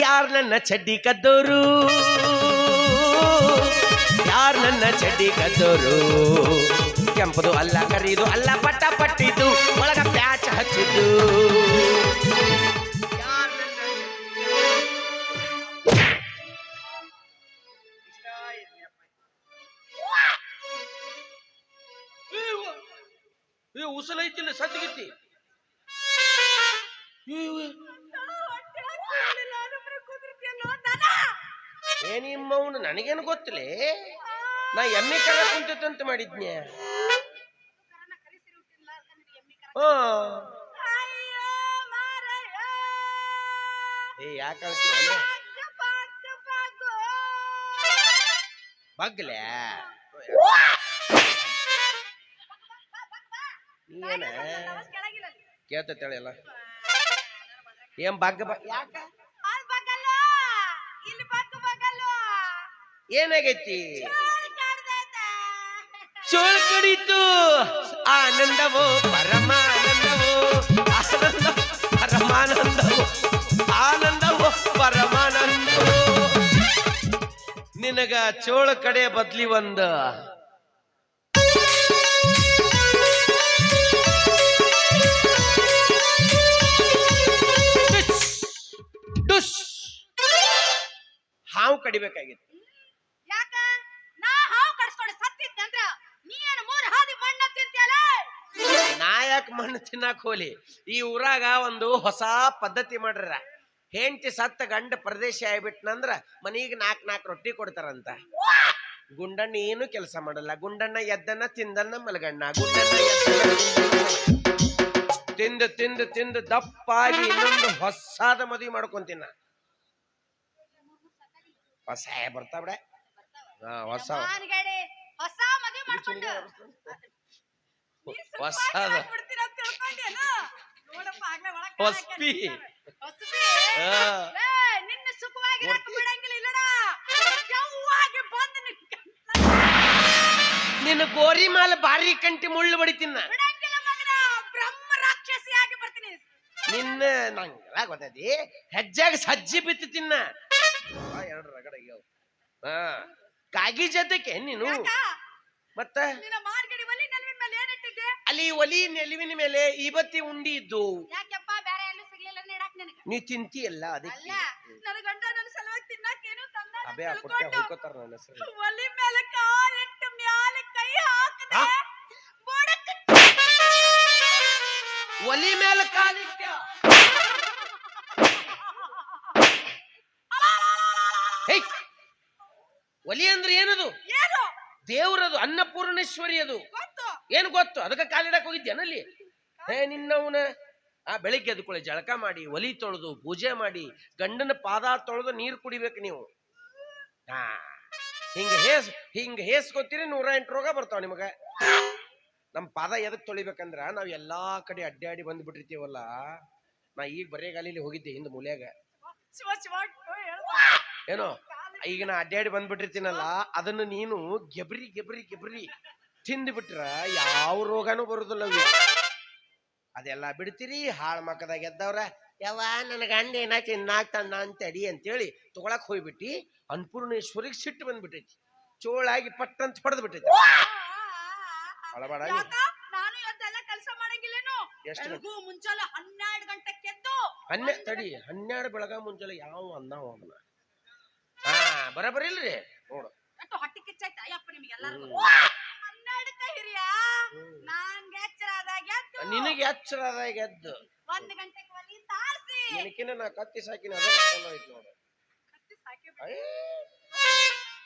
ಯಾರ್ ನನ್ನ ಚಡ್ಡಿ ಕದ್ದೋರು ಯಾರ್ ನನ್ನ ಚಡ್ಡಿ ಕದ್ದೋರು ಕೆಂಪದು ಅಲ್ಲ ಕರಿದು ಅಲ್ಲ ಪಟ್ಟ ಪಟ್ಟಿದ್ದು ಒಳಗ ಪ್ಯಾಚ್ ಹಚ್ಚಿದ್ದು ಯಾರ್ ನನ್ನ ಉಸಲೈತಿಲ್ಲ ಸತ್ತಿಗಿತ್ತಿ ಏ ನಿಮ್ಮವನು ನನಗೇನು ಗೊತ್ತಿಲ್ಲ ನಾ ಎಮ್ಮೆ ಕರ ಕುಂತಂತ ಮಾಡಿದ್ನ್ಯ ಹಾ. ಏ, ಯಾಕೆ ಬಗ್ಲೆ? ನೀನ ಕೇಳ್ತೇಳಿ ಎಲ್ಲ. ಏನ್ ಬಗ್ಗ ಯಾಕ? ಏನಾಗೈತಿ? ಚೋಳ ಕಡಿತು ಆನಂದವೋ, ಪರಮಾನಂದವೋ ಆನಂದ ಪರಮಾನಂದವೋ, ಆನಂದವೋ, ಪರಮಾನಂದವೋ. ನಿನಗ ಚೋಳ ಕಡೆ ಬದ್ಲಿ ಒಂದ. ಹಾವು ಕಡಿಬೇಕಾಗಿತ್ತು ಯಾಕ ನಾ ಹಾವು ಕಡ್ಸ್ಕೊಂಡು ಸತ್ತಿದ್ನಂದ್ರ ನೀ ಏನು ಮೂರ್ ಹಾದಿ ಮಣ್ಣ ತಿಂತ್ಯಾಲ ನಾ ಯಾಕೆ ಮಣ್ಣು ತಿನ್ನಕ್ ಹೋಲಿ. ಈ ಊರಾಗ ಒಂದು ಹೊಸ ಪದ್ಧತಿ ಮಾಡ್ರ ಹೆಂಡತಿ ಸತ್ತ ಗಂಡ ಪ್ರದೇಶ ಆಗ್ಬಿಟ್ನಂದ್ರ ಮನಿಗೆ ನಾಲ್ಕು ನಾಲ್ಕು ರೊಟ್ಟಿ ಕೊಡ್ತಾರಂತ. ಗುಂಡಣ್ಣ ಏನು ಕೆಲಸ ಮಾಡಲ್ಲ. ಗುಂಡಣ್ಣ ಎದ್ದನ್ನ ತಿಂದನ್ನ ಮಲಗಣ್ಣ. ಗುಂಡಣ್ಣ ತಿಂದು ತಿಂದು ತಿಂದು ದಪ್ಪಾಗಿ ಇನ್ನೊಂದು ಹೊಸಾದ ಮದುವೆ ಮಾಡ್ಕೊಂತೀನ. ಹೊಸ ಬರ್ತಾವ್ರೆ? ಹಾ ಹೊಸ ಮಾನ್ಗಡೆ ಹೊಸ ಮದುವೆ ಮಾಡ್ಕೊಂಡು ಹೊಸದ ಹೊಸ್ಪಿ. ನಿನ್ನ ಗೋರಿ ಮಾಲ ಬಾರಿ ಕಂಟಿ ಮುಳ್ಳು ಬಡಿತಿನ್ನ. ನಿನ್ನ ನಂಗೆಲ್ಲ ಗೊತ್ತೈತಿ. ಹೆಜ್ಜಾಗ ಸಜ್ಜಿ ಬಿತ್ತು ತಿನ್ನ. ಎರಡು ರಗಡ. ಹಾ ಕಾಗಿ ಜೊತೆಗೆ ನೀನು ಮತ್ತ ನಿನ್ನ ಮಾರ್ಗಡಿ ಒಲಿ ನೆಲವಿನ ಮೇಲೆ ಏನಿಟ್ಟಿದ್ದೆ ಅಲ್ಲಿ ಒಲಿ ನೆಲುವಿನ ಮೇಲೆ ಈಬತ್ತಿ ಉಂಡಿ ಇದ್ದು. ಯಾಕೆಪ್ಪ? ಬೇರೆ ಎಲ್ಲೂ ಸಿಗ್ಲಿಲ್ಲ ನೀಡಾಕ್ ನಿನಗೆ. ನೀ ತಿಂತೀಯಲ್ಲ ಅಲ್ಲ ಅದಕ್ಕೆ ನನ್ನ ಗಂಡ ನನ್ನ ಸಲುವಾಗಿ ತಿನ್ನಕ್ಕೇನು ತಂದ ಅಬೇ ಆ ಪುಟ್ಟ ಹೋಗ್ಕೋತಾರ ನನ್ನ ಹೆಸರು. ಒಲಿ ಮೇಲೆ ಕಾಲಿಟ್ಟು ಮ್ಯಾಲೆ ಕೈ ಹಾಕದೆ. ಆ? ಬುಡಕ್ ಒಲಿ ಮೇಲೆ ಕಾಲಿಟ್ಟ ಹೇಯ್ ಒಲಿ ಅಂದ್ರೆ ಏನದು? ಏನು? ದೇವ್ರದು ಅನ್ನಪೂರ್ಣೇಶ್ವರಿ ಅದು ಗೊತ್ತು? ಏನ್ ಗೊತ್ತು? ಅದಕ್ಕೆ ಕಾಲಿಡಕ್ಕೆ ಹೋಗಿದ್ದೇನಲ್ಲಿ ಏ ನಿನ್ನವನ ಆ ಬೆಳಿಗ್ಗೆ ಎದ್ಕೊಳ್ಳಿ ಜಳಕ ಮಾಡಿ ಒಲಿ ತೊಳೆದು ಪೂಜೆ ಮಾಡಿ ಗಂಡನ ಪಾದ ತೊಳೆದು ನೀರು ಕುಡಿಬೇಕು ನೀವು. ಹಾ. ಹಿಂಗ ಹೇಸ್ ಹಿಂಗ ಹೇಸ್ಕೊತೀರಿ ನೂರ ಎಂಟು ರೋಗ ಬರ್ತಾವ ನಿಮಗ. ನಮ್ ಪಾದ ಎದಕ್ಕೆ ತೊಳಿಬೇಕಂದ್ರ ನಾವು ಎಲ್ಲಾ ಕಡೆ ಅಡ್ಡಾಡಿ ಬಂದ್ಬಿಟ್ಟಿರ್ತೀವಲ್ಲ ನಾ ಈಗ ಬರೇಗಾಲಿಲಿ ಹೋಗಿದ್ದೆ ಹಿಂದೆ ಮೂಲ್ಯಾಗ. ಏನೋ? ಈಗ ನಾ ಅಡ್ಡಾಡಿ ಬಂದ್ಬಿಟ್ಟಿರ್ತೀನಲ್ಲ ಅದನ್ನು ನೀನು ಗೆಬ್ರಿ ಗೆಬ್ರಿ ಗೆಬ್ರಿ. ತಿಂದು ಬಿಟ್ರ ಯಾವ ರೋಗನೂ ಬರುದಿಲ್ಲ. ಅದೆಲ್ಲ ಬಿಡ್ತೀರಿ ಹಾಳ್ ಮಕ್ಕದಾಗ ಎದ್ದವ್ರ. ಯಾವ ನನ್ನ ಗಂಡ ಏನ ತಿನ್ನಾಕ್ ತಂದ ಅಂತಡಿ ಅಂತೇಳಿ ತಗೊಳಕ್ ಹೋಗ್ಬಿಟ್ಟಿ ಅನ್ಪೂರ್ಣೇಶ್ವರಿಗೆ ಸಿಟ್ಟು ಬಂದ್ಬಿಟ್ಟೈತಿ. ಚೋಳಾಗಿ ಪಟ್ಟಂತ ಹೊಡೆದ್ ಬಿಟ್ಟೈತಿ. ಅಳಬೇಡ ಎಷ್ಟು? ಮುಂಚಾಲೆ ಹನ್ನೆರಡು ಗಂಟೆಗೆ ಎದ್ದು ಹನ್ನೆ ತಡಿ ಹನ್ನೆರಡು ಬೆಳಗ ಮುಂಜಾನೆ ಯಾವ ಅನ್ನ ಅವನ ಹಾ ಬರಬರಿ ಇಲ್ರಿ ನೋಡು ಹೊಟ್ಟೆ ಕಿಚ್ಚಾಯ್ತು ಅಯ್ಯಪ್ಪ. ಎಚ್ಚರ ನಿನಗೆ ಒಂದ್ ಗಂಟೆಗೆ ಒಲಿ ಸಾರಿಸಿ. ನಿನಕಿನ ನಾ ಕತ್ತಿ ಸಾಕಿನ ಅದ ಚಲೋ ಐತಿ ನೋಡು.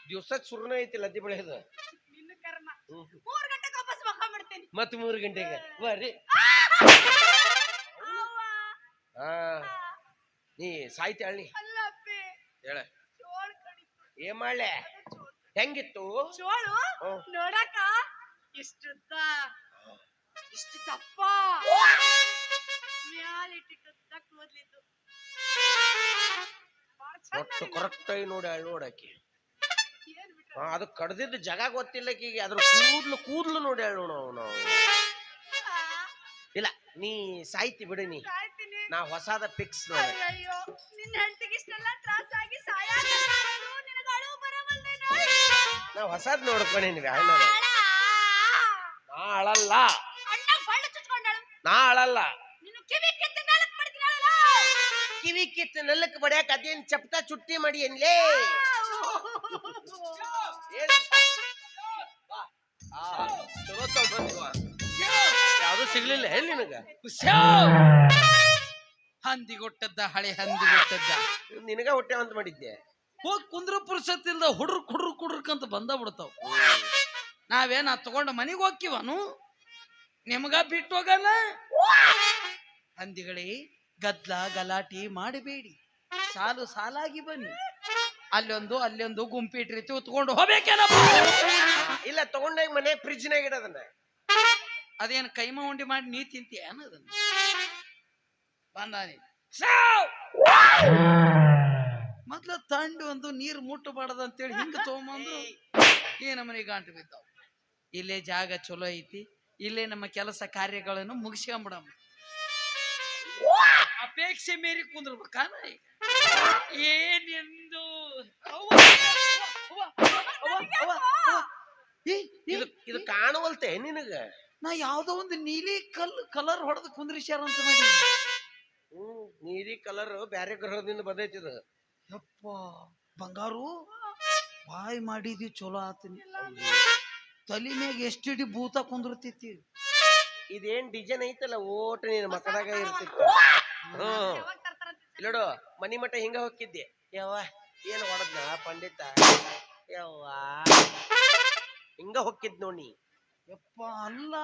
ದಿವಸ ಸುರ್ನ ಐತಿ ಲದ್ದಿ ಬೆಳೆಯೋದು. ನಿನ್ನ ಕರ್ಮ. ಹ್ಮ್. ಮೂರ್ ಗಂಟೆಗೆ ವಾಪಸ್ ಮಕ್ಕೊಂಡ್ಬಿಡ್ತೀನಿ ಮತ್ ಮೂರು ಗಂಟೆಗೆ. ಬರ್ರಿ. ಹಾ. ನೀ ಸಾಯ್ತಿ ಅಳ್ಳಿ ಹೇಳ. ಚೋಳ್ ಕಡಿತು ಏನ್ ಮಾಡ್ಲೆ? ಹೆಂಗಿತ್ತು? ಚೋಳು? ಹ್ಮ್. ನೋಡಕ ಇಷ್ಟು ದಪ್ಪ. ಮ್ಯಾಲಿಟ್ಟಿಟ್ಟು ದಕ್ ಮೊದ್ಲಿದ್ದು. ಒಟ್ಟು ಕರೆಕ್ಟ್ ಆಗಿ ನೋಡಿ ನೋಡಾಕಿ ಅದು ಕಡ್ದಿದ್ದ ಜಾಗ ಗೊತ್ತಿಲ್ಲ ಈಗ ಅದ್ರ ಕೂದ್ಲು ಕೂದ್ಲು ನೋಡಿ ಹೇಳೋಣ ನಾವು ಇಲ್ಲ ನೀ ಸಾಯ್ತಿ ಬಿಡು ನೀ. ನಾ ಹೊಸಾದ ಪಿಕ್ಸ್ ನೋಡಿ. ಅಯ್ಯೋ ನಿನ್ನ ಆಗಿ ನೋಡಿ ನಾ ಹೊಸಾದ ನೋಡ್ಕೊಂಡೇನಿ ವ್ಯಾಳ ನಾ ಅಳಲ್ಲ ಅಣ್ಣ ಬಳ್ಳ ಚುಚ್ಕೊಂಡಳು. ನಾ ಅಳಲ್ಲ ನಿನ್ನ ಕಿವಿ ಕಿತ್ತು ನೆಲಕ್ ಮಾಡ್ತೀನಲ್ಲ ಕಿವಿ ಕಿತ್ತು ನೆಲಕ್ಕೆ ಬಡಿಯಾಕ ಅದೇನ್ ಚಪ್ಟ ಚುಟ್ಟಿ ಮಾಡಿ ಏನ್ಲೇ. ಯಾವ್ದು ಸಿಗ್ಲಿಲ್ಲ ಏನ್ ನಿನಗ. ಹಂದಿಗೊಟ್ಟದ್ದ ಹಳೆ ಹಂದಿಗೊಟ್ಟದ್ದ. ನಿನಗ ಹೊಟ್ಟೆ ಅಂತ ಮಾಡಿದ್ದೆ. ಹೋಗ್ ಕುಂದ್ರ ಪುರುಷತ್ತಿಲ್ದ ಹುಡ್ರು ಕುಡ್ರು ಕುಡ್ರಕ್ಕಂತ ಬಂದ ಬಿಡ್ತಾವ. ನಾವೇನ ತಗೊಂಡು ಮನೆಗೆ ಹೋಗ್ಕಿವನು ನಿಮ್ಗ ಬಿಟ್ಟು ಹೋಗಲ್ಲ? ಹಂದಿಗಳೇ ಗದ್ಲ ಗಲಾಟಿ ಮಾಡಬೇಡಿ. ಸಾಲು ಸಾಲಾಗಿ ಬನ್ನಿ. ಅಲ್ಲೊಂದು ಅಲ್ಲೊಂದು ಗುಂಪಿಟ್ಟಿರ್ತೀವಿ ತಗೊಂಡು ಹೋಗ್ಬೇಕೇನ ಇಲ್ಲ ತಗೊಂಡಾಗ ಮನೆ ಫ್ರಿಜ್ನಾಗ ಇಡೋದನ್ನ. ಅದೇನು ಕೈಮ ಉಂಡಿ ಮಾಡಿ ನೀ ತಿಂತೀಯ ಅನ್ನೋದನ್ನ? ಬಂದಾನಿ! ಮೊದ್ಲ ತಂಡು ಒಂದು ನೀರು ಮುಟ್ಟಬಾರ್ದು ಅಂತೇಳಿ ಹಿಂಗ ತಗೊಂಬಂದು ಏನ ನಮ್ಮನೆ ಗಂಟು ಬಿದ್ದಾವ. ಇಲ್ಲೇ ಜಾಗ ಚಲೋ ಐತಿ ಇಲ್ಲೇ ನಮ್ಮ ಕೆಲಸ ಕಾರ್ಯಗಳನ್ನು ಮುಗಿಸ್ಕೊಂಬಿಡಮ್ಮ. ಅಪೇಕ್ಷೆ ಮೇರಿ ಕುಂದ್ರಬೇಕಾನ? ಏನೆಂದು? ಇದು ಇದು ಕಾಣುವಲ್ತೆ ನಿನಗ? ನಾ ಯಾವ್ದೋ ಒಂದು ನೀಲಿ ಕಲ್ ಕಲರ್ ಹೊಡೆದು ಕುಂದ್ರಿಸ್ಯಾರ ಅಂತ ಮಾಡಿ ಹ್ಮ್ ನೀಲಿ ಕಲರ್ ಬ್ಯಾರೆ ಗ್ರಹದಿಂದ ಬಂದೈತಿ ಇದು. ಯಪ್ಪ ಬಂಗಾರು? ಬಾಯಿ ಮಾಡಿದ್ವಿ ಚಲೋ ಆತನಿ. ತಲಿ ಮ್ಯಾಗ ಎಷ್ಟಿಡಿ ಭೂತ ಕುಂದಿರ್ತೈತಿ. ಇದೇನ್ ಡಿಸೈನ್ ಐತಲ್ಲ ಓಟ್ ನೀನ್ ಮಕ್ಕಳಾಗ ಇರ್ತಿತ್ತು ಹ್ಮ್. ಇಲ್ಲೋಡು ಮನಿ ಮಠ ಹಿಂಗ ಹೋಗಿದ್ದೆ ಯವ್ವ ಏನ್ ಹೊಡದ್ನ ಪಂಡಿತ? ಯವ್ವ. ಹಿಂಗ ಹೋಗಿದ್ ನೋಡಿ. ಯಪ್ಪ ಅಲ್ಲ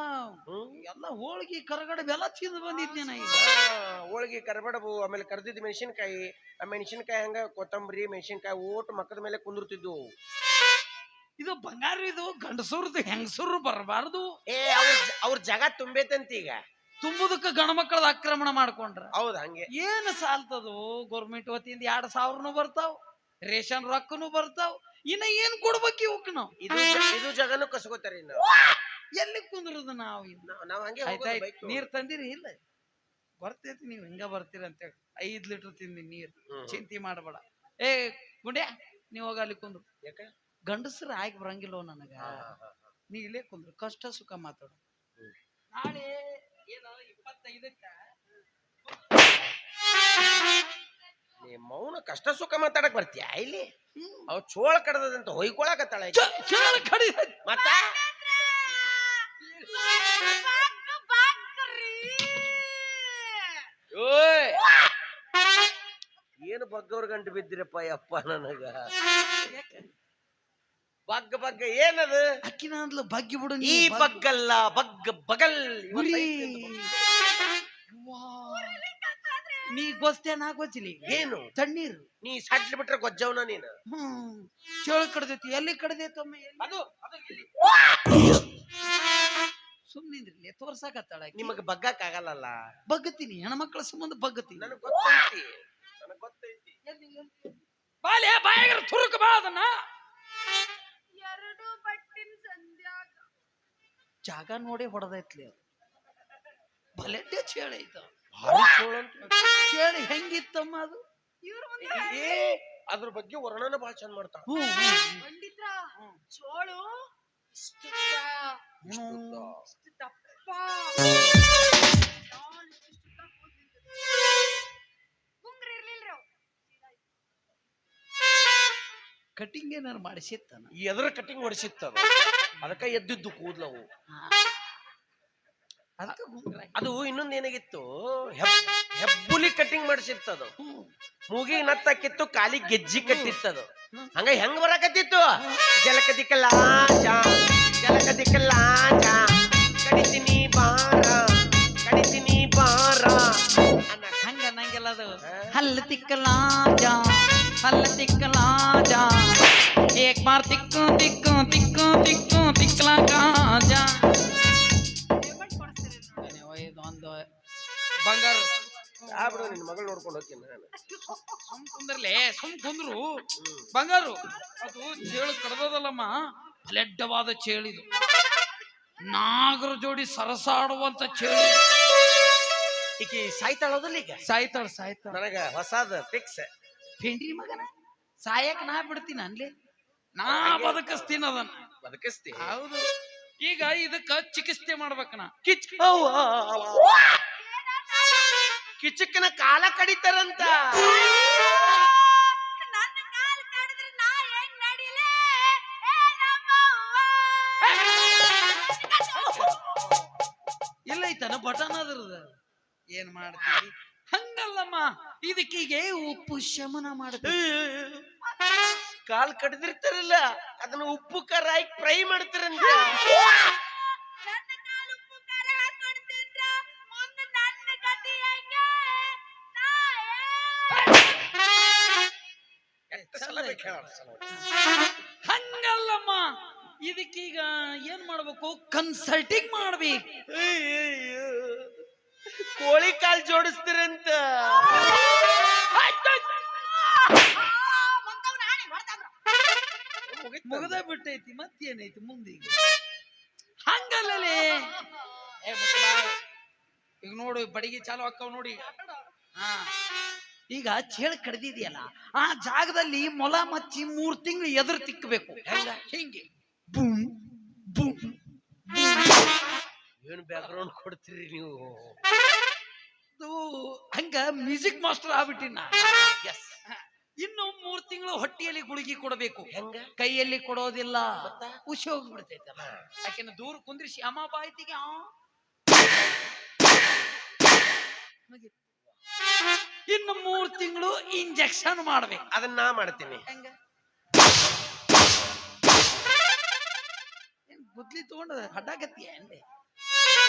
ಹ್ಮ್. ಎಲ್ಲ ಹೋಳಿಗೆ ಕರಗಡೆ ಬೆಲ್ಲ ತಿಂದು ಬಂದಿದ್ದೆ ನಾ ಈಗ. ಹೋಳಿಗೆ ಕರಿಬೇಡಬು ಆಮೇಲೆ ಕರ್ದಿದ್ ಮೆಣಸಿನ್ಕಾಯಿ. ಆ ಮೆಣಸಿನ್ಕಾಯಿ ಹಂಗ ಕೊತ್ತಂಬರಿ ಮೆಣಸಿನ್ಕಾಯಿ ಓಟ್ ಮಕ್ಕದ ಮೇಲೆ ಕುಂದಿರ್ತಿದ್ವು. ಇದು ಬಂಗಾರ ಇದು ಗಂಡಸೂರ್ದು ಹೆಂಗಸೂರು ಬರಬಾರ್ದು. ಏ ಅವ್ರ ಅವ್ರ ಜಾಗ ತುಂಬೈತಂತ ಈಗ. ತುಂಬುದಕ್ಕ ಗಣಮಕ್ಕಳದ ಆಕ್ರಮಣ ಮಾಡ್ಕೊಂಡ್ರ. ಹೌದ್ ಹಂಗೆ. ಏನು ಸಾಲ್ತದು? ಗೌರ್ಮೆಂಟ್ ವತಿಯಿಂದ ಎರಡ್ ಸಾವಿರನು ಬರ್ತಾವ್ ರೇಷನ್ ರೊಕ್ಕನು ಬರ್ತಾವ್ ಇನ್ನ ಏನ್ ಕೊಡ್ಬೇಕು ಇವಕ್ ನಾವು? ಇದು ಇದು ಜಾಗನು ಕಸ್ಕೋತಾರ ಇನ್ನು. ಎಲ್ಲಿ ಕುಂದ್ರದು ನಾವು ಇನ್ನು ನಾವ್- ನಾವ್ ಹಂಗೆ ಆಯ್ತಾಯ್ತು ನೀರ್ ತಂದಿರಿ ಇಲ್ಲ. ಬರ್ತೈತಿ ನೀವ್ ಹಿಂಗ ಬರ್ತೀರ ಅಂತೇಳಿ ಐದ್ ಲೀಟರ್ ತಿಂದಿ ನೀರ್. ಚಿಂತೆ ಮಾಡಬೇಡ. ಏ ಗುಂಡ್ಯಾ ನೀವ್ ಹೋಗ ಅಲ್ಲಿ ಕುಂದ್ರು. ಯಾಕ? ಗಂಡಸ್ರ ಆಗಿ ಬರಂಗಿಲ್ಲೋ ನನಗ. ನೀ ಇಲ್ಲೇ ಕುಂದ್ರು ಕಷ್ಟ ಸುಖ ಮಾತಾಡು. ನಾಳೆ ಏನೋ ಇಪ್ಪತ್ತೈದಕ್ಕ ನೀ ಮೌನ ಕಷ್ಟ ಸುಖ ಮಾತಾಡಕ್ ಬರ್ತೀಯ ಇಲ್ಲಿ? ಅವ ಚೋಳ ಕಡದಂತ ಹೊಯ್ಕೊಳಕತ್ತಾಳ ಮತ್ತ? ಬಾಗ್ ಓಯ್ ಏನು ಬಗ್ಗವ್ರ ಗಂಟು ಬಿದ್ದಿರಪ್ಪ ಯಪ್ಪ ನನಗ? ಬಗ್ಗ ಬಗ್ಗ ಏನದು? ಅಕ್ಕಿನ ಅಂದ್ಲು ಬಗ್ಗಿ ಬಿಡು ಈ ಬಗ್ಗಲ್ಲ ಬಗ್ಗ ಬಗಲ್ ಗುರಿ. ನೀ ಗೊತ್ತೇ ನಾ ಗೊತ್ತಿಲ್ಲ ಏನು? ತಣ್ಣೀರು. ನೀ ಸಡ್ಲ್ ಬಿಟ್ರೆ ಗೊಜ್ಜವನ ನೀನು? ಹ್ಮ್. ಚೇಳು ಕಡ್ದೈತಿ ಎಲ್ಲಿ ಕಡ್ದೈತಮ್ಮ ಎಲ್ಲಿ? ಅದು ಅದು ಇಲ್ಲಿ. ಸುಮ್ನಿಂದ್ರಿಲ್ಲ ತೋರ್ಸಾಕತ್ತಾಳ ಆಕಿ. ನಿಮಗ ಬಗ್ಗಕ್ ಆಗಲ್ಲಲ್ಲ? ಬಗ್ಗತೀನಿ ಹೆಣ್ಮಕ್ಳ ಸಂಬಂಧ ಬಗ್ಗತೀನಿ. ನನಗ್ ಗೊತ್ತೈತಿ. ನನಗ್ ಗೊತ್ತೈತಿ. ಬಾಲೆ ಬಾಯಾಗ ತುರುಕ ಬಾ ಅದನ್ನ. ಎರಡು ಬಟ್ಟಿನ ಸಂಧ್ಯಾಗ. ಜಾಗ ನೋಡಿ ಹೊಡೆದೈತ್ಲಿ ಅದು. ಬಲೆಡ್ಡೆ ಚೇಳ ಐತ ಚೋಳ ಹೆಂಗಿತ್ತಮ್ಮ ಅದು? ಇವ್ರ ಮುಂದೆ ಏ ಅದ್ರ ಬಗ್ಗೆ ವರ್ಣನ ಬಹಳ ಚಂದ ಮಾಡ್ತಾಳ. ಹ್ಞೂ ಪಂಡಿತ್ರ ಚೋಳು ಇಷ್ಟು ದಪ್ಪ ನಾನ್ ಇಷ್ಟಿಷ್ಟು ಉದ್ದ ಕೂದ್ಲಿಂದ. ಕಟಿಂಗ್ ಏನಾರು ಮಾಡಿಸಿತ್ತಾನ? ಈ ಎದ್ರ ಕಟಿಂಗ್ ಹೊಡಿಸಿತ್ತದ ಅದಕ್ಕ ಎದ್ದಿದ್ದು ಕೂದ್ಲವು. ಅದು ಇನ್ನೊಂದ್ ಏನಾಗಿತ್ತು? ಹೆಬ್- ಹೆಬ್ಬುಲಿ ಕಟಿಂಗ್ ಮಾಡಿಸಿತ್ತದು ಮೂಗಿ ನತ್ತಾಕಿತ್ತು ಕಾಲಿ ಗೆಜ್ಜಿ ಕಟ್ಟಿತ್ತದು. ಹಂಗ ಹೆಂಗ್ ಬರಕತ್ತಿತ್ತು? ಜಲಕ ದಿಕ್ಕಲಾಜ ಕಡಿತೀನಿ ಬಾರ ಕಡಿತೀನಿ ಬಾರ. ಹಂಗ ಅನ್ನಂಗಿಲ್ಲ ಅದು. ಹಲ್ಲು ತಿಕ್ಕಲಾಜ ಹಲ್ಲ ತಿಕ್ಕಲಾಜ ಏಕ್ ಬಾರ್ ತಿಕ್ಕು ತಿಕ್ಕು ತಿಕ್ಕು ತಿಕ್ಕು ತಿಕ್ಕಲಾಜ ಪೇಮೆಂಟ್ ಕೊಡಿಸ್ತೀರಿ ನಾವು. ಇದು ಒಂದು ಬಂಗಾರ. ಬಿಡು ನಿನ್ ಮಗಳು ನೋಡ್ಕೊಂಡು ಹೋಗ್ತೀನಿ ನಾನು. ಸುಮ್ ಕುಂದ್ರಲೆ ಸುಮ್ ಕುಂದ್ರು. ಬಂಗಾರು ಅದು ಚೇಳು ಕಡ್ದದಲ್ಲಮ್ಮ. ಫಲೆಡ್ಡವಾದ ಚೇಳಿದು ನಾಗರ ಜೋಡಿ ಸರಸಾಡುವಂತ ಚೇಳು ಈಕಿ ಸಾಯ್ತಾಳೋದಲ್ಲ ಈಗ? ಸಾಯ್ತಾಳ ಸಾಯ್ತಾಳ. ನನಗ ಹೊಸಾದ ಫಿಕ್ಸ್ ಪೆಂಡ್ರಿ ಮಗನ? ಸಾಯಕ್ ನಾ ಬಿಡ್ತೀನಿ ಅನ್ಲಿ. ನಾ ಬದುಕಿಸ್ತೀನಿ ಅದನ್ನ. ಬದುಕಿಸ್ತಿ? ಹೌದು. ಈಗ ಇದಕ್ಕ ಚಿಕಿತ್ಸೆ ಮಾಡ್ಬೇಕನ ಕಿಚ್ ಕಿಚಕ್ಕನ ಕಾಲ ಕಡಿತಾರಂತ. ನನ್ನ ಕಾಲ್ ಕಡಿದ್ರೆ ನಾ ಹೆಂಗ್ ನಡಿಲೆ? ಏ ನಮ್ಮವ್ವ. ಇಲ್ಲ ಐತನ ಬಟನ್ ಅದ್ರದ ಏನ್ ಮಾಡ್ತೀವಿ ಇಲ್ಲಮ್ಮ. ಇದಕ್ಕೀಗೆ ಉಪ್ಪು ಶಮನ ಮಾಡುತ್ತೆ ಕಾಲ್ ಕಡ್ದಿರ್ತಾರಲ್ಲ ಅದನ್ನ ಉಪ್ಪು ಖಾರ ಹಾಕಿ ಫ್ರೈ ಮಾಡ್ತಾರಂತ. ಹಂಗಲ್ಲಮ್ಮ. ಇದಕ್ಕೀಗ ಏನ್ ಮಾಡ್ಬೇಕು? ಕನ್ಸಲ್ಟಿಂಗ್ ಮಾಡ್ಬೇಕು. ಕೋಳಿ ಕಾಲ್ ಜೋಡಿಸ್ತೀರಂತ. ಮುಗದ ಬಿಟ್ಟೈತಿ, ಮತ್ತೇನೈತಿ ಮುಂದೀಗ? ಹಂಗಲ್ಲೇ ಈಗ ನೋಡು, ಬಡಿಗೆ ಚಾಲು ಅಕ್ಕವ್ ನೋಡಿ. ಹಾ. ಈಗ ಚೇಳು ಕಡ್ದಿದೆಯಲ್ಲ, ಆ ಜಾಗದಲ್ಲಿ ಮೊಲ ಮಚ್ಚಿ ಮೂರ್ ತಿಂಗಳು ಎದುರು ತಿಕ್ಕಬೇಕು ಹೆಂಗ? ಬೂಮ್ ಬೂಮ್ ಏನು ಬ್ಯಾಕ್ಗ್ರೌಂಡ್ ಕೊಡ್ತೀರಿ ನೀವು? ಹಂಗ ಮ್ಯೂಸಿಕ್ ಮಾಸ್ಟರ್ ಆಗ್ಬಿಟ್ಟಿನ ಎಸ್ ಇನ್ನು ಮೂರ್ ತಿಂಗಳು ಹೊಟ್ಟಿಯಲ್ಲಿ ಗುಳಿಗೆ ಕೊಡಬೇಕು. ಹೆಂಗ? ಕೈಯಲ್ಲಿ ಕೊಡೋದಿಲ್ಲ? ಖುಷಿ ಹೋಗ್ಬಿಡ್ತೈತಲ್ಲ. ಯಾಕೆಂದ್ರೆ ದೂರ ಕುಂದ್ರಿಸಿ ಅಮ್ಮ ಬಾಯ್ತಿಗೆ ಆ. ಇನ್ನು ಮೂರ್ ತಿಂಗಳು ಇಂಜೆಕ್ಷನ್ ಮಾಡ್ಬೇಕು. ಅದನ್ನ ನಾ ಮಾಡ್ತೀನಿ. ಗುದ್ಲಿ ತಗೊಂಡ ಹಡ್ಡಾಗತ್ತಿ ಅಂದೆ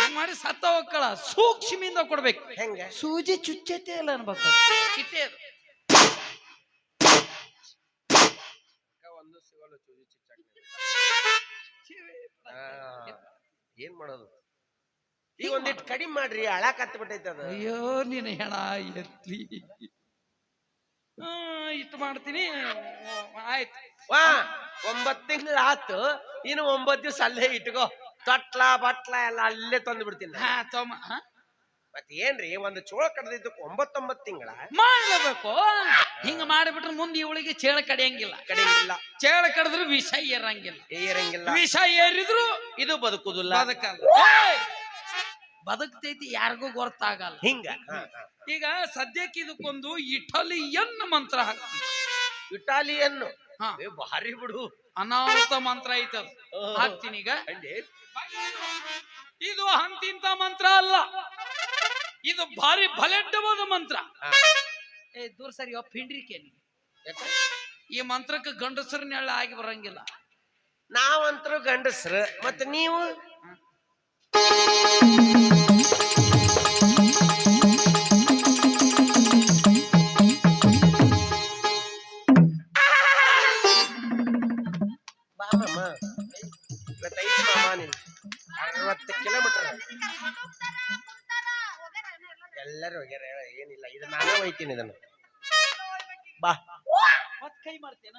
ಹಂಗ್ ಮಾಡಿ ಸತ್ತ ಹೋಗ್ಕಳ. ಸೂಕ್ಷ್ಮಿಂದ ಕೊಡ್ಬೇಕು. ಹೆಂಗೆ? ಸೂಜಿ ಚುಚ್ಚತೆ ಇಲ್ಲ ಅನ್ಬೇಕು. ಚಿಟ್ಟೆ ಅದು. ಒಂದು ಸಿಗಲ್ಲ ಚೂಜಿ ಏನ್ ಮಾಡೋದು? ಈಗ ಒಂದಿಟ್ಟು ಕಡಿಮೆ ಮಾಡ್ರಿ ಹಳಾಕ್ ಹತ್ ಬಿಟ್ಟೈತೆ ಅದು. ಅಯ್ಯೋ ನಿನ್ನ ಹೆಣ ಎತ್ಲಿ ಆ, ಇಷ್ಟು ಮಾಡ್ತೀನಿ. ಆಯ್ತು. ವಾ ಒಂಬತ್ತು ತಿಂಗಳು ಆತು. ಇನ್ನು ಒಂಬತ್ತು ದಿವ್ಸ ಅಲ್ಲೇ ಇಟ್ಕೋ. ತೊಟ್ಲ ಬಟ್ಲ ಎಲ್ಲ ಅಲ್ಲೇ ತಂದು ಬಿಡ್ತೀನಿ ಹಾ ತಮ್ಮ? ಮತ್ ಏನ್ರಿ ಒಂದು ಚೋಳ ಕಡ್ದಿದ್ದಕ್ಕೆ ಒಂಬತ್ತೊಂಬತ್ ತಿಂಗಳ? ಮಾಡ್ಲೇಬೇಕು. ಹಿಂಗ ಮಾಡಿಬಿಟ್ರೆ ಮುಂದೆ ಇವಳಿಗೆ ಚೇಳ ಕಡಿಯಂಗಿಲ್ಲ. ಕಡಿಯಂಗಿಲ್ಲ. ಚೇಳ ಕಡಿದ್ರು ವಿಷ ಏರಂಗಿಲ್ಲ. ಏರಂಗಿಲ್ಲ. ವಿಷ ಏರಿದ್ರು ಇದು ಬದುಕುದಿಲ್ಲ. ಅದಕ್ಕಲ್ಲ! ಬದುಕ್ತೈತಿ ಯಾರಿಗೂ ಗೊತ್ತಾಗಲ್ಲ. ಹಿಂಗ. ಈಗ ಸದ್ಯಕ್ಕೆ ಇದಕ್ಕೊಂದು ಇಟಲಿಯನ್ ಮಂತ್ರ ಹಾಕ್ತೀವಿ ಇಟಾಲಿಯನ್ನು? ಏ ಭಾರಿ ಬಿಡು. ಅನಾಹುತ ಮಂತ್ರ ಐತದ. ಹಾಕ್ತೀನಿ ಈಗ. ಇದು ಅಂತಿಂತ ಮಂತ್ರ ಅಲ್ಲ. ಇದು ಭಾರಿ ಬಲೆಡ್ಡವಾದ ಮಂತ್ರ. ಏ ದೂರ ಸರಿ ಪಿಂಡ್ರಿಕೆ. ಈ ಮಂತ್ರಕ್ಕೆ ಗಂಡಸರ ನೆಳ್ಳ ಆಗಿ ಬರಂಗಿಲ್ಲ. ನಾವಂತರೂ ಗಂಡಸ್ರು ಮತ್ತೆ ನೀವು? ಒಯ್ತೀನಿ ಇದನ್ನು. ಬಾ. ಮತ್ ಕೈ ಮಾಡ್ತೇನ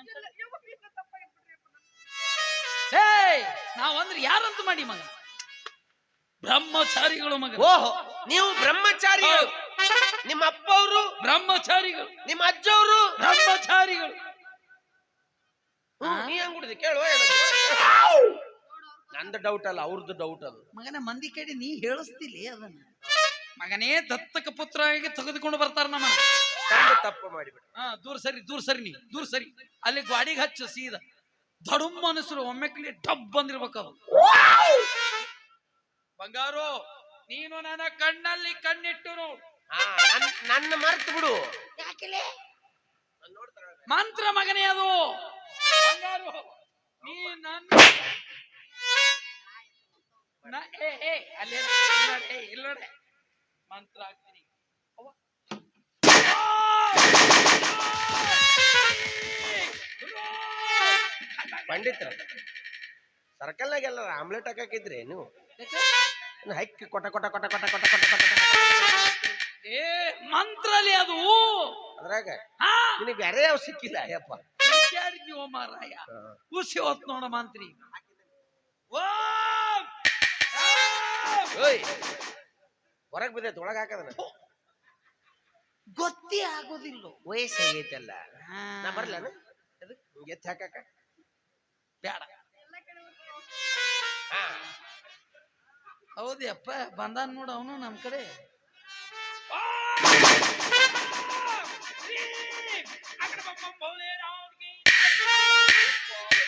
ಏಯ್ ನಾವ್ ಅಂದ್ರೆ ಯಾರಂತ ಮಾಡಿ ಮಗ? ಬ್ರಹ್ಮಚಾರಿಗಳು ಮಗ. ಓಹೋ ನೀವು ಬ್ರಹ್ಮಚಾರಿಗಳು. ನಿಮ್ಮ ಅಪ್ಪ ಅವರು ಬ್ರಹ್ಮಚಾರಿಗಳು. ನಿಮ್ಮ ಅಜ್ಜವರು. ಬ್ರಹ್ಮಚಾರಿಗಳು. ನೀ ಹೆಂಗ್ ಕೇಳು ಏನು? ನಂದು ಡೌಟ್ ಅಲ್ಲ ಅವ್ರದ್ದು ಡೌಟ್ ಅದು. ಮಗನ ಮಂದಿ ಕೇಳಿ ನೀ ಹೇಳಿಸ್ತಿಲ್ಲ ಅದನ್ನ. ಮಗನೇ ದತ್ತಕ ಪುತ್ರ ಆಗಿ ತೆಗೆದುಕೊಂಡು ಬರ್ತಾರ ನಮ್ಮ ತಂದು ತಪ್ಪು ಮಾಡಿಬಿಟ್ಟು ಹಾ ದೂರ ಸರಿ ದೂರ ಸರಿ ನೀ ದೂರ ಸರಿ. ಅಲ್ಲಿ ಗಾಡಿಗೆ ಹಚ್ಚು ಸೀದಾ. ದಡುಮ್ ಮನಸ್ಸರು ಒಮ್ಮೆಕ್ಲಿ ಡಬ್ ಬಂದಿರ್ಬೇಕು ಅದು ಬಂಗಾರು ನೀನು ನನ್ನ ಕಣ್ಣಲ್ಲಿ ಕಣ್ಣಿಟ್ಟು ನೋಡು ಹಾ ನನ್ ನನ್ನ ಮರ್ತು ಬಿಡು. ಮಂತ್ರ ಮಗನೇ ಅದು. ಬಂಗಾರು ನೀ ನನ್ನ ನ- ಏ ಏ ಅಲ್ಲೇ ಇಲ್ಲ ನೋಡ್, ಏ. ನೋಡೆ ಮಂತ್ರ ಹಾಕ್ತೀನಿ ಪಂಡಿತರ ಸರ್ಕಲ್ನಾಗೆಲ್ಲ ಆಮ್ಲೆಟ್ ಹಾಕಿದ್ರಿ ನೀವು ಹಕ್ಕಿ ಕೊಟ ಕೊಟ ಕೊಟ ಕೊಟ ಕೊಟ ಕೊಟ ಕೊಟ ಏ ಮಂತ್ರಲಿ ಅದು ಅದ್ರಾಗ ನಿನಗೆ ಬೇರೆ ಯಾವ ಸಿಕ್ಕಿಲ್ಲ ಯಪ್ಪ ಓ ಮಾರಾಯ ಕೂಸಿ ಹೊತ್ತು ನೋಡ ಮಂತ್ರಿ ಓ ಹೊರಗ್ ಬಿದ್ದೈತೆ ಒಳಗೆ ಹಾಕದನ ಗೊತ್ತೇ ಆಗೋದಿಲ್ಲ. ವಯಸ್ಸಾಗೈತಲ್ಲ. ನಾ ಬರ್ಲೇನ? ಎದಕ್? ಎತ್ತಿ ಹಾಕಾಕ. ಹಾ. ಹೌದಪ್ಪ ಬಂದಾನ ನೋಡು ಅವನು ನಮ್ಮ ಕಡೆ.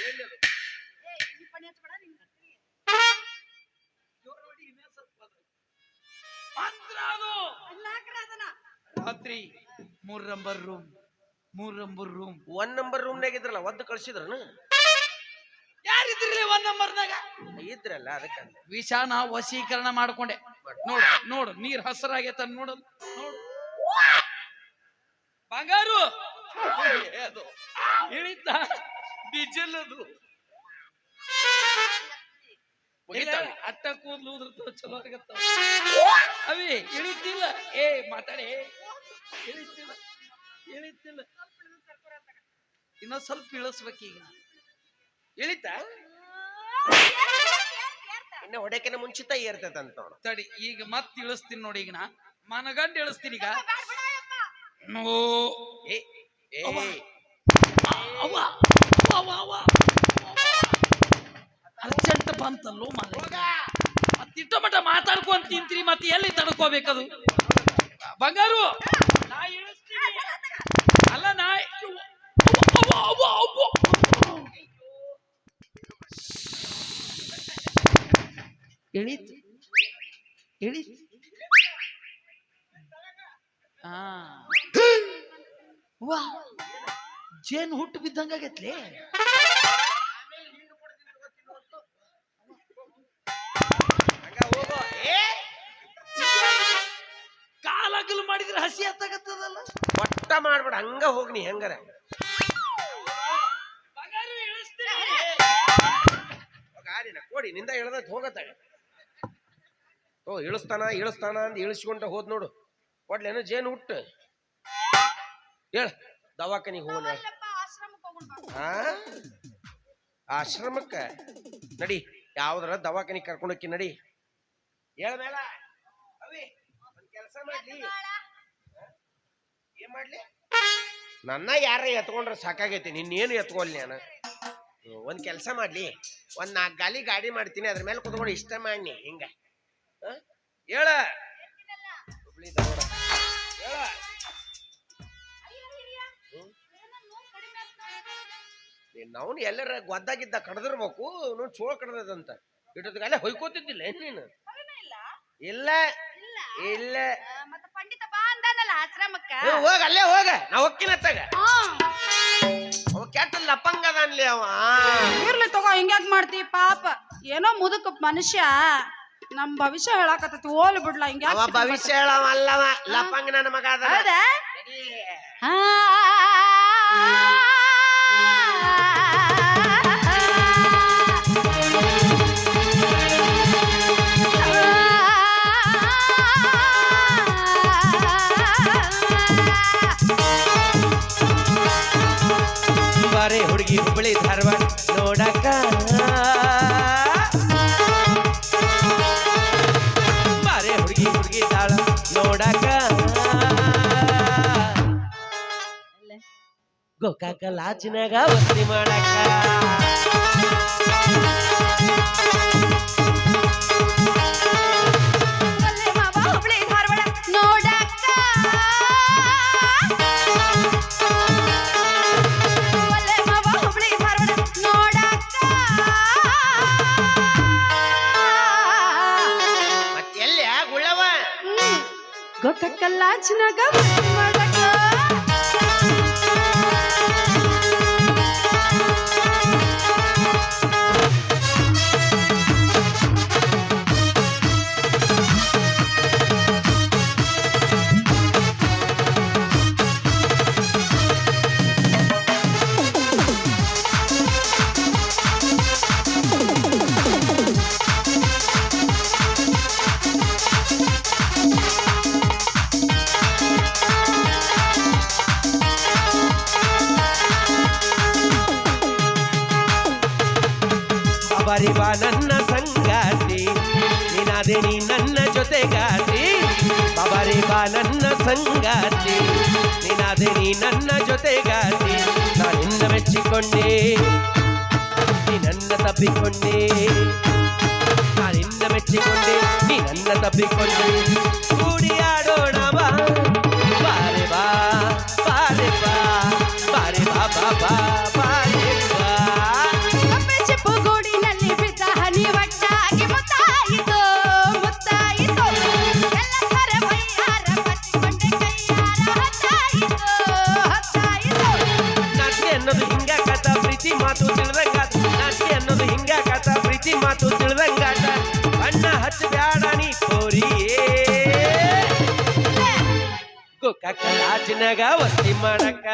ಏ, ಅಲ್ಲ ಅದು. ರಾತ್ರಿ ಮೂರ್ ನಂಬರ್ ರೂಮ್ ಮೂರ್ ನಂಬರ್ ರೂಮ್ ಒನ್ ನಂಬರ್ ರೂಮ್ನಾಗ ಇದ್ರಲ್ಲ ಒದ್ದು ಕಳ್ಸಿದ್ರನು? ಯಾರಿದ್ರಲ್ಲ ಒಂದ್ ನಂಬರ್ನಾಗ ಇದ್ರಲ್ಲ ಅದಕ್ಕೆ. ವಿಷಾನ ವಶೀಕರಣ ಮಾಡ್ಕೊಂಡೆ. ನೋಡು ನೋಡು ನೀರ್ ಹಸರಾಗೈತ ನೋಡು ನೋಡು. ಬಂಗಾರು! ಹೇಳಿದ್ದ ಇಳಿತ ಡೀಸೆಲ್ ಅದು. ಅಟ್ಟ ಕೂದ್ಲು ಉದುರ್ತಾವ ಚಲೋ ಆಗತ್ತಾವ. ಅವಿ ಇಳಿತಿಲ್ಲ. ಏ ಮಾತಾಡಿ. ಇಳಿತಿಲ್ಲ ಇಳಿತಿಲ್ಲ. ಇನ್ನೊಂದ್ ಸ್ವಲ್ಪ ಇಳಿಸ್ಬೇಕು ಈಗ ಇಳಿತ. ಇನ್ನ ಹೊಡೆಕಿನ ಮುಂಚಿತ ಏರ್ತೈತೆ ಅಂತ ನೋಡು. ತಡಿ ಈಗ ಮತ್ ಇಳಿಸ್ತೀನಿ ನೋಡಿ ಈಗ ನಾ. ಮನಗಂಡು ಇಳಿಸ್ತೀನಿ ಈಗ. ನೋ. ಏ ಏ ಅವ್ವ. ಅವ್ವ ಅವ್ವ ಅವ್ವ ಮಾರ ಮತ್ತಿಟ್ಟ ಮಟ್ಟ ಮಾತಾಡ್ಕೊಂಡು ತಿಂತೀರಿ, ಮತ್ತೆ ಎಲ್ಲಿ ತಡ್ಕೋಬೇಕದು? ಬಂಗಾರು! ಅಲ್ಲ, ನಾ. ಇಳೀತು ಇಳೀತು ಹಾ ವಾ, ಜೇನ್ ಹುಟ್ಟು ಬಿದ್ದಂಗಾಗೈತ್ಲೆ? ಕಾಲಗಲ್ ಮಾಡಿದ್ರೆ ಹಸಿ ಹತ್ತಾಗತ್ತದಲ್ಲ ಒಟ್ಟ ಮಾಡ್ಬೇಡ ಹಂಗ ಹೋಗ್ ನೀ ಹೆಂಗಾರ. ಗಾಡಿನ ಕೊಡಿ ನಿಂದ ಇಳ್ದೈತ್ ಹೋಗತ್ತ. ಓ ಇಳಿಸ್ತಾನ ಇಳಿಸ್ತಾನ ಅಂತ ಇಳಿಸ್ಕೊಂಡ ಹೋದ್ ನೋಡು. ಕೊಡ್ಲೇನು ಜೇನು ಹುಟ್ಟು. ಹೇಳ ದವಾಖಾನಿಗೆ ಹೋಗೋಣ ಹೇಳ ಆಶ್ರಮಕ್ಕೆ ನಡಿ ಯಾವ್ದಾರ ದವಾಖಾನಿಗೆ ಕರ್ಕೊಂಡೋಕ್ಕಿ ನಡಿ. ಹೇಳ ಕೆಲಸ ಮಾಡ್ಲಿ. ಏನ್ ಮಾಡ್ಲಿ? ನನ್ನ ಯಾರ ಎತ್ಕೊಂಡ್ರೆ ಸಾಕಾಗೈತಿ ನಿನ್ನೇನು ಎತ್ಕೊಳ್ಲಿ ನಾನು? ಒಂದು ಕೆಲಸ ಮಾಡ್ಲಿ. ಒಂದ್ ನಾಲ್ಕು ಗಾಲಿ ಗಾಡಿ ಮಾಡ್ತೀನಿ ಅದ್ರ ಮೇಲೆ ಕುತ್ಕೊಂಡು ಇಷ್ಟ ಮಾಡಿ ಹಿಂಗ? ಹೇಳ. ಹುಬ್ಳಿ ಧಾರವಾಡ. ಹೇಳ. ನಾವು ಎಲ್ಲರ ಗೊದ್ದಾಗಿದ್ದ ಕಡ್ದಿರ್ಬೇಕು ನೋಡ್ ಚೋಳ ಕಡ್ದದಂತ. ಇಟ್ಟೊತ್ತಿಗೆ ಹೊಯ್ಕೋತಿದ್ದಿಲ್ಲ ಏನ್ ನೀನು? ಇಲ್ಲ. ಇಲ್ಲ. ಮತ್ತೆ ಪಂಡಿತ ಬಾ ಅಂದಾನಲ್ಲ ಆಶ್ರಮಕ್ಕ. ಹೋಗ ಅಲ್ಲೇ ಹೋಗ. ನಾ ಹೊಕ್ಕಿನತ್ತಾಗ ಹಾ. ಅವ ಕೆಟ್ಟ ಲಪಂಗ ಅದಾನ್ಲಿ ಅವ. ಇರ್ಲಿ ತಗೋ ಹಿಂಗ್ಯಾಕ್ ಮಾಡ್ತಿ ಪಾಪ. ಏನೋ ಮುದುಕ ಮನುಷ್ಯ. ನಮ್ ಭವಿಷ್ಯ ಹೇಳಾಕತ್ತೈತಿ ಓಲ್ ಬಿಡ್ಲಾ ಹಿಂಗ್ಯಾಕ್ ಅವ ಭವಿಷ್ಯ ಹೇಳವ ಅಲ್ಲವ. ಲಪಂಗ ನನ್ನ ಮಗ ಅದ ಹೌದಾ? ಆ. ಬಾರೆ ಹುಡುಗಿ ಹುಬ್ಬಳಿ ಧಾರವಾಡ ನೋಡಕ ಬಾರೆ ಹುಡುಗಿ ಹುಡುಗಿ ತಾಳ ನೋಡಕ ಗೋಕಾಕ ಲಾಚಿನಾಗ ವಸ್ತಿ ಮಾಡಕ ಸಂಗಾತಿ ನೀನಾದೆ ನೀ ನನ್ನ ಜೊತೆಗಾತಿ ನಾನಿಂದ ಮೆಚ್ಚಿಕೊಂಡೆ ನೀ ನನ್ನ ತಪ್ಪಿಕೊಂಡೆ ನಾನಿನ್ನ ಮೆಚ್ಚಿಕೊಂಡೆ ನೀ ನನ್ನ ತಪ್ಪಿಕೊಂಡೆ ಕೂಡಿ ಗೋಕಾಕ ಒತ್ತಿ ಮಾಡಕ.